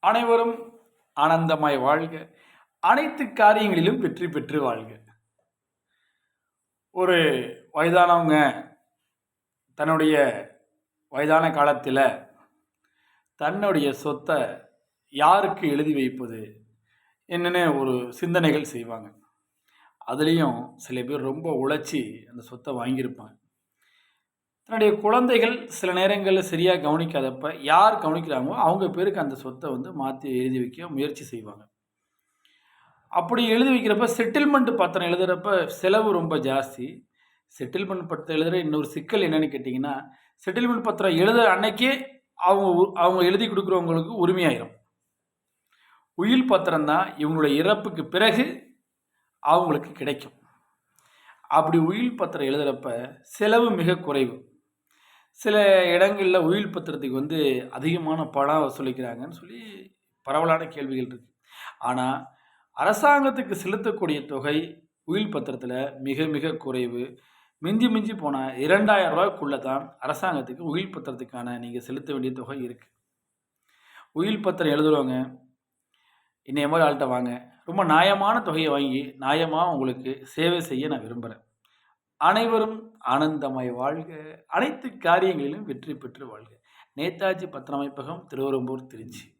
அனைவரும் ஆனந்தமாய் வாழ்க. அனைத்து காரியங்களிலும் வெற்றி பெற்று வாழ்க. ஒரு வயதானவங்க தன்னுடைய வயதான காலத்தில் தன்னுடைய சொத்தை யாருக்கு எழுதி வைப்பது என்னென்னு ஒரு சிந்தனைகள் செய்வாங்க. அதுலேயும் சில பேர் ரொம்ப உழைச்சி அந்த சொத்தை வாங்கியிருப்பாங்க. தன்னுடைய குழந்தைகள் சில நேரங்களில் சரியாக கவனிக்காதப்ப யார் கவனிக்கிறாங்களோ அவங்க பேருக்கு அந்த சொத்தை வந்து மாற்றி எழுதி வைக்க முயற்சி செய்வாங்க. அப்படி எழுதி வைக்கிறப்ப செட்டில்மெண்ட் பத்திரம் எழுதுகிறப்ப செலவு ரொம்ப ஜாஸ்தி. செட்டில்மெண்ட் பத்திரம் எழுதுகிற இன்னொரு சிக்கல் என்னன்னு கேட்டிங்கன்னா செட்டில்மெண்ட் பத்திரம் எழுதுகிற அன்னைக்கே அவங்க உ- அவங்க எழுதி கொடுக்குறவங்களுக்கு உரிமையாயிரும். உயில் பத்திரம் தான் இவங்களுடைய இறப்புக்கு பிறகு அவங்களுக்கு கிடைக்கும். அப்படி உயில் பத்திரம் எழுதுகிறப்ப செலவு மிக குறைவு. சில இடங்களில் உயில் பத்திரத்துக்கு வந்து அதிகமான பணம் வசூலிக்கிறாங்கன்னு சொல்லி பரவலான கேள்விகள் இருக்கு. ஆனால் அரசாங்கத்துக்கு செலுத்தக்கூடிய தொகை உயில் பத்திரத்தில் மிக மிக குறைவு. மிஞ்சி மிஞ்சி போனால் இரண்டாயிரம் ரூபாய்க்குள்ளே தான் அரசாங்கத்துக்கு உயில் பத்திரத்துக்கான நீங்கள் செலுத்த வேண்டிய தொகை இருக்குது உயில் பத்திரம் எழுதுறவங்க என்னைய மாதிரி ஆள்கிட்ட வாங்க. ரொம்ப நியாயமான தொகையை வாங்கி நியாயமாக உங்களுக்கு சேவை செய்ய நான் விரும்புகிறேன் அனைவரும் ஆனந்தமாய் வாழ்க. அனைத்து காரியங்களிலும் வெற்றி பெற்று வாழ்க. நேதாஜி பத்திரமைப்பகம் திருவரம்பூர் திருச்சி.